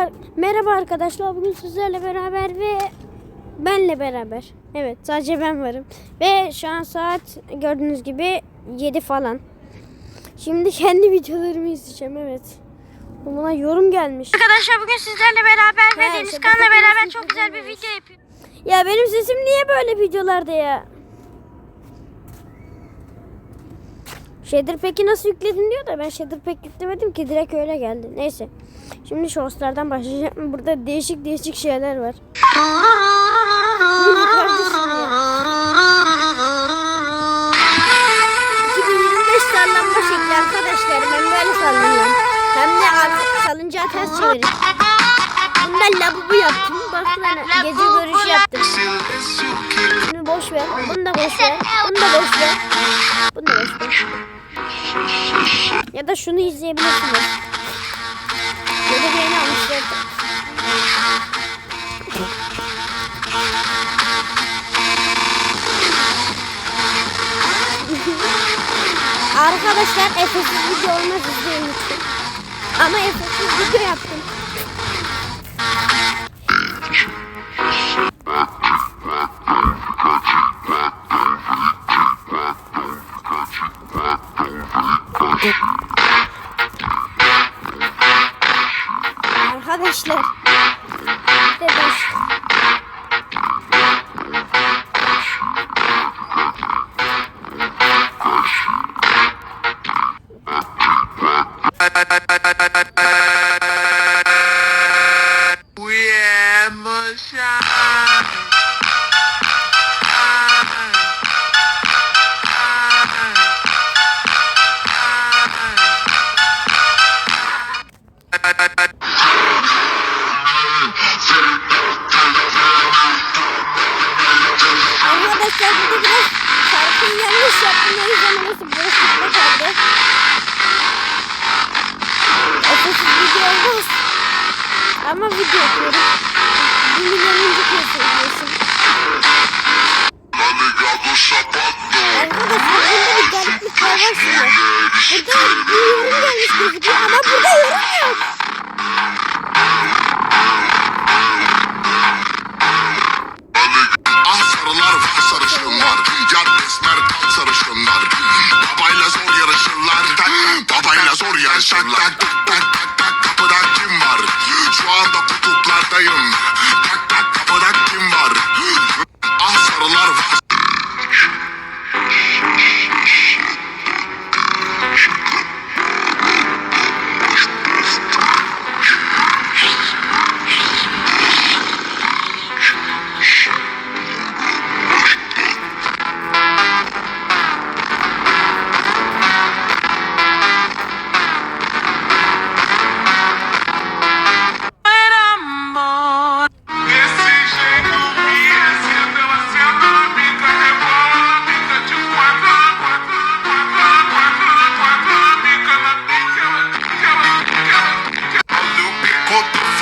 Merhaba, merhaba arkadaşlar. Bugün sizlerle beraber ve benle beraber. Evet, sadece ben varım. Ve şu an saat gördüğünüz gibi 7 falan. Şimdi kendi videolarımı izleyeceğim, evet. Buna yorum gelmiş. Arkadaşlar bugün sizlerle beraber ve Ha, Deniz şaka Kan'la yapıyorsun, beraber çok güzel bir video yapıyoruz. Ya benim sesim niye böyle videolarda ya? Shader peki nasıl yükledin diyor da ben Shader pek yüklemedim ki direkt öyle geldi. Neyse. Şimdi shortslardan başlayacağım. Burada değişik değişik şeyler var. Bu ne kardeşim ya? 2025 sallanma şekli arkadaşlar. Ben böyle sallanıyorum. Hem de ar- salıncağı ters çevirip. Bundan labubu yaptım. Bak lan gece görüşü yaptım. Bunu boş ver. Bunu da boş ver. Bunu da boş ver. Bunu da boş ver. Ya da şunu izleyebilirsiniz. Ya da beğeni almışlar. Arkadaşlar efesiz video olmaz izleyin lütfen. Ama efesiz video yaptım.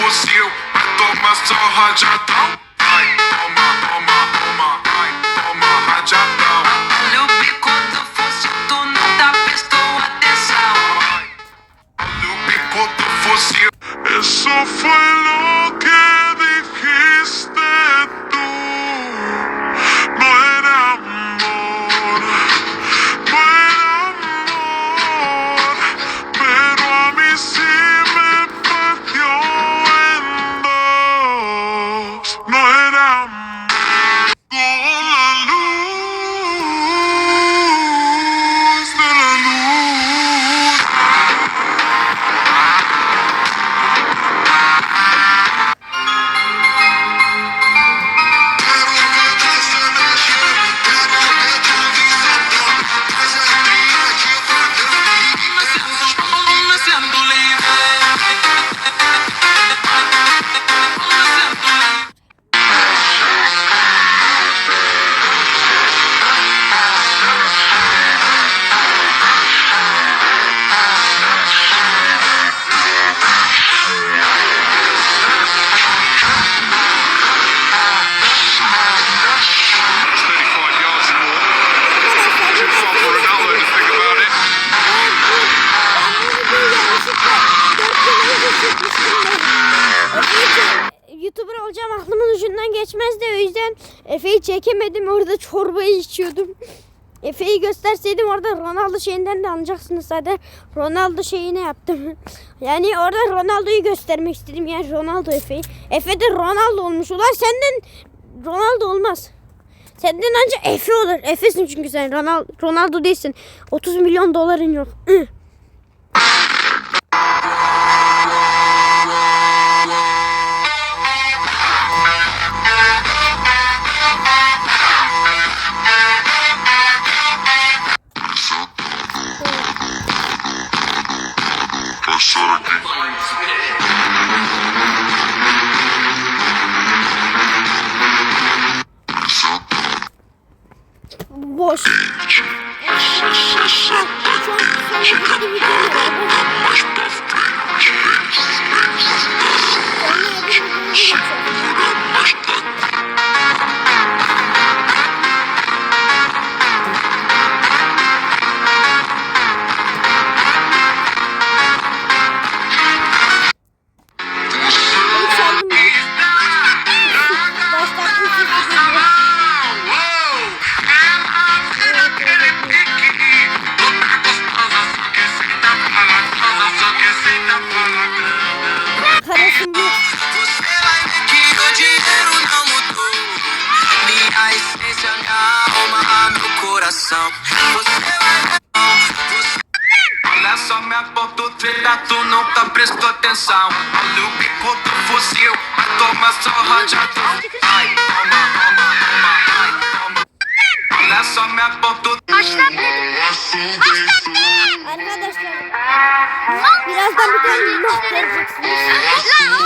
Fuzil, vai tomar só rajadão. Ai, toma, toma, toma, ai, toma rajadão. Olha o bico do fuzil, tu não tá prestou atenção. Olha o bico do fuzil. Eso fue yüzden Efe'yi çekemedim orada çorbayı içiyordum. Efe'yi gösterseydim orada Ronaldo şeyinden de anlayacaksınız zaten. Ronaldo şeyini yaptım. Yani orada Ronaldo'yu göstermek istedim. Yani Ronaldo Efe'yi. Efe de Ronaldo olmuş. Ulan senden Ronaldo olmaz. Senden ancak Efe olur. Efe'sin çünkü sen Ronaldo, Ronaldo değilsin. 30 milyon doların yok. Boş. Onlar bunu Tu não tá prestando atenção. Maluco, enquanto fuzil, a toma só radiador. Ai, toma, toma, toma, ai, toma. Olha só minha ponta. Arkadaşlar birazdan bir tane yumruk göreceksiniz.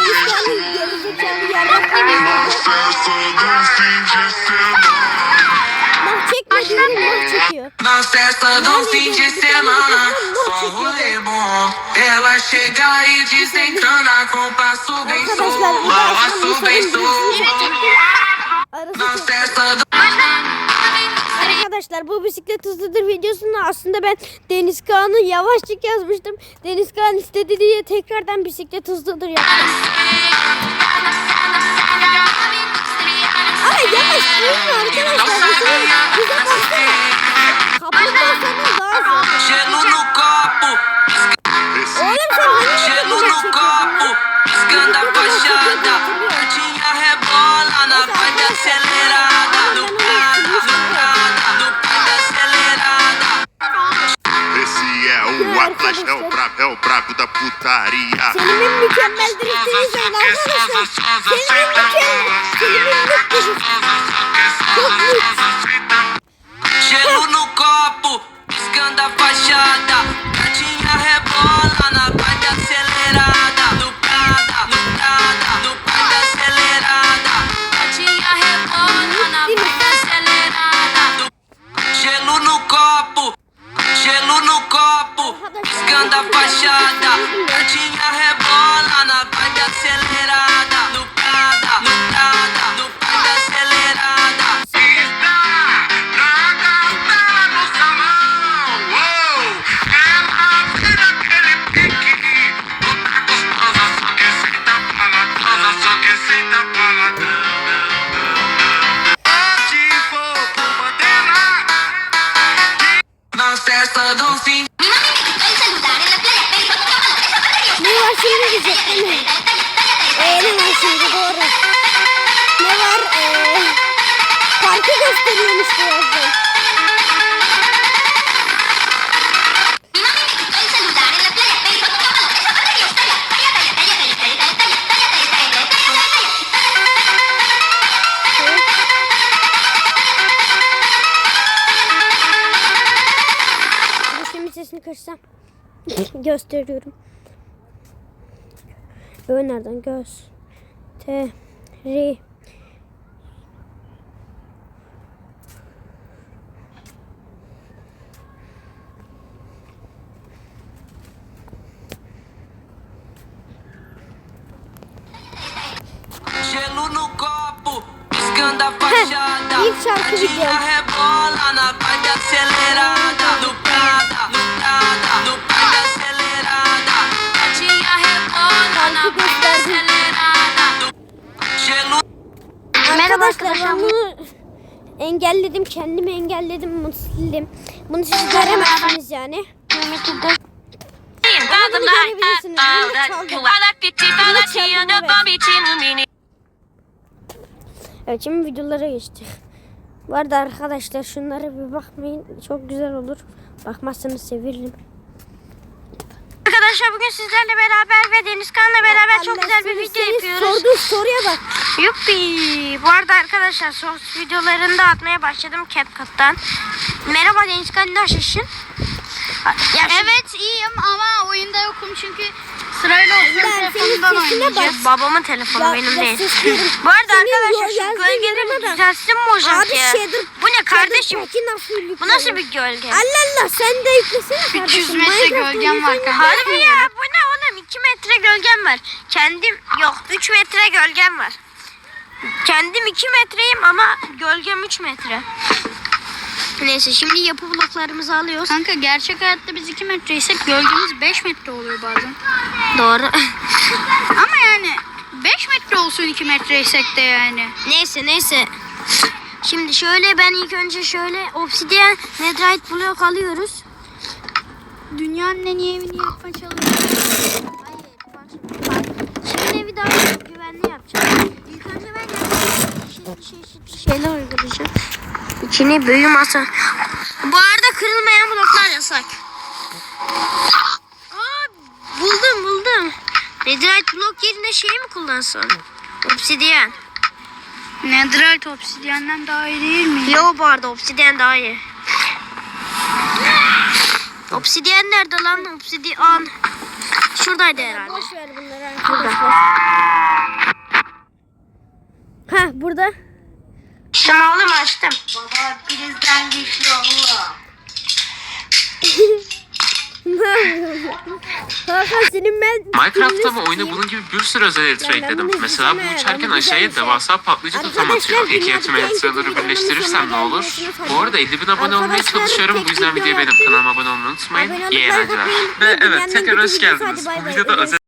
Bir tane gerizekalı yarrak gibi. Mah çekmediğini mah çekiyor. Não cessa, não fim de ser. Arkadaşlar bu da çok- festa do Arkadaşlar bu bisiklet hızlıdır videosunda aslında ben Deniz Kaan'ı yavaşçık yazmıştım. Deniz Kaan istedi diye tekrardan bisiklet hızlıdır yaptım. Ama yavaş mi arkadaşlar? Bize, baksana. Kapatmazsanız daha zor. Gelo no copo, niye? Piscando a fachada, gatinha rebola na parte acelerada no prata, do prata, do prata acelerada. Esse é o Atlas, é o brabo, é o brabo da putaria. Var şimdi diyecek değil mi? Ee, ne var şimdi doğru. Ne var? Ee, parkı gösteriyormuş birazdan. Sesini kırsam. Gösteriyorum. önerden göz teri Gelo no copo, escanda a fachada. E tchau, arrebola, na vibe acelerada. Do Prada, do Prada, do Prada Gelo Arkadaşlar bunu engelledim. Kendimi engelledim. Bunu sildim. Bunu siz göremezsiniz yani. Görebilirsiniz. Bunu. Evet şimdi videolara geçtik. Bu arada arkadaşlar şunlara bir bakmayın. Çok güzel olur. Bakmazsanız sevinirim. Arkadaşlar bugün sizlerle beraber ve Deniz Kan'la beraber çok Allah güzel bir video yapıyoruz. Sorduğun soruya bak. Yuppi. Bu arada arkadaşlar son videolarını da atmaya başladım CapCut'tan. Merhaba Deniz Kan nasılsın? Ya Evet iyiyim ama oyunda yokum çünkü sırayla oturup sesine oynayacağız. babamın telefonu Ya- benim ya değil. Bu arada arkadaşlar şu da- düzelsin mi hocam Abi ya? shader. Bu ne kardeşim? nasıl Bu nasıl bir gölge? Allah Allah sen de yüklesene kardeşim. 300 metre gölgem var kanka. Harbi ya bu ne oğlum 2 metre gölgem var. Kendim yok 3 metre gölgem var. Kendim 2 metreyim ama gölgem 3 metre. Neyse şimdi yapı bloklarımızı alıyoruz. Kanka gerçek hayatta biz 2 metreysek gölgemiz 5 metre oluyor bazen. Doğru. Ama yani 5 metre olsun 2 metreysek de yani. neyse neyse. Şimdi şöyle ben ilk önce şöyle obsidian netherite blok alıyoruz. Dünyanın en iyi evini yapmaya çalışıyoruz. Hayır bak şimdi bak. Şimdi evi daha güvenli yapacağım. İlk önce ben çeşitli çeşitli şeyler uygulayacağım. İçine büyü masa. Bu arada kırılmayan bloklar yasak. Aa, buldum buldum. Netherite blok yerine şey mi kullansam? Obsidian. Netherite obsidiyenden daha iyi değil mi? Yo bu arada obsidian daha iyi. Obsidian nerede lan? Obsidian. Şuradaydı herhalde. Boş ver bunları arkadaşlar. Ha burada. Açtım oğlum açtım. Hakan senin ben... Minecraft'ta mı Filmini oyuna sikeyim. bunun gibi bir sürü özel ben ekledim. Mesela bunu uçarken aşağıya bir devasa patlayıcı Arkadaşlar, atıyor. İki eltraları videonun birleştirirsem ne olur? Bu arada 50 bin abone olmaya çalışıyorum. Bu yüzden videoyu videoda beğenip kanalıma abone olmayı unutmayın. İyi eğlenceler. Ve evet tekrar hoş geldiniz. Hadi bay Bu bay. videoda özel